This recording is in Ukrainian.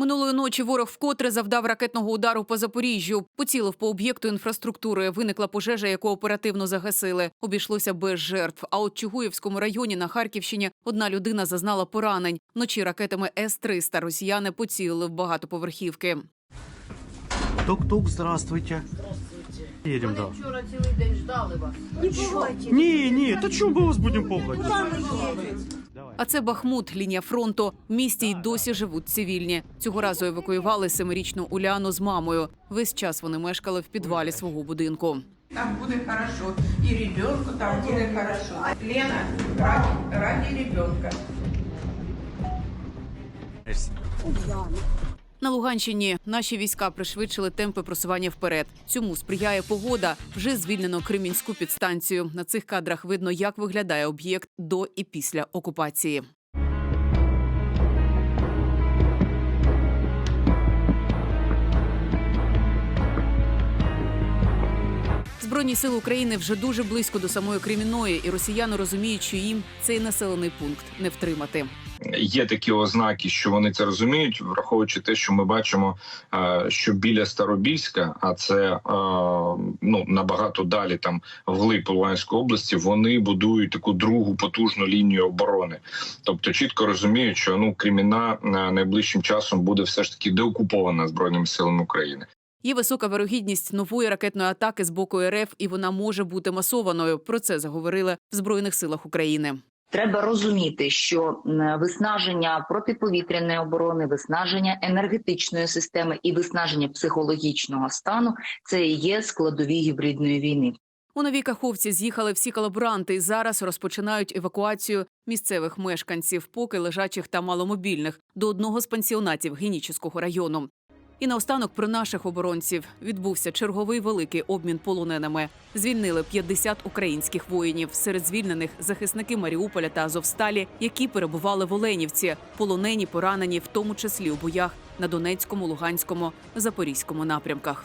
Минулої ночі ворог вкотре завдав ракетного удару по Запоріжжю. Поцілив по об'єкту інфраструктури. Виникла пожежа, яку оперативно загасили. Обійшлося без жертв. А от Чугуївському районі на Харківщині одна людина зазнала поранень. Вночі ракетами С-300 росіяни поцілили в багатоповерхівки. Тук-тук, здравствуйте. Едем, да. Вчора цілий день ждали вас. Не, не, то чому ми вас будемо пугати? А це Бахмут, лінія фронту. В місті й досі живуть цивільні. Цього разу евакуювали семирічну Уляну з мамою. Весь час вони мешкали в підвалі свого будинку. Там буде хорошо. І ребенку там буде хорошо. Лена, раді, ради ребенка. На Луганщині наші війська пришвидшили темпи просування вперед. Цьому сприяє погода. Вже звільнено Кремінську підстанцію. На цих кадрах видно, як виглядає об'єкт до і після окупації. Збройні сили України вже дуже близько до самої Кремінної, і росіяни розуміють, що їм цей населений пункт не втримати. Є такі ознаки, що вони це розуміють, враховуючи те, що ми бачимо, е, що біля Старобільська, а це е, ну набагато далі, там вглиб Луганської області, вони будують таку другу потужну лінію оборони. Тобто чітко розуміють, що ну Креміна е, найближчим часом буде все ж таки деокупована збройними силами України. Є висока вирогідність нової ракетної атаки з боку РФ, і вона може бути масованою. Про це заговорили в збройних силах України. Треба розуміти, що виснаження протиповітряної оборони, виснаження енергетичної системи і виснаження психологічного стану це і є складові гібридної війни. У новій каховці з'їхали всі колаборанти і зараз розпочинають евакуацію місцевих мешканців, поки лежачих та маломобільних, до одного з пансіонатів Генічеського району. І наостанок про наших оборонців відбувся черговий великий обмін полоненими. Звільнили 50 українських воїнів. Серед звільнених захисники Маріуполя та Азовсталі, які перебували в Оленівці, полонені, поранені, в тому числі у боях на Донецькому, Луганському, Запорізькому напрямках.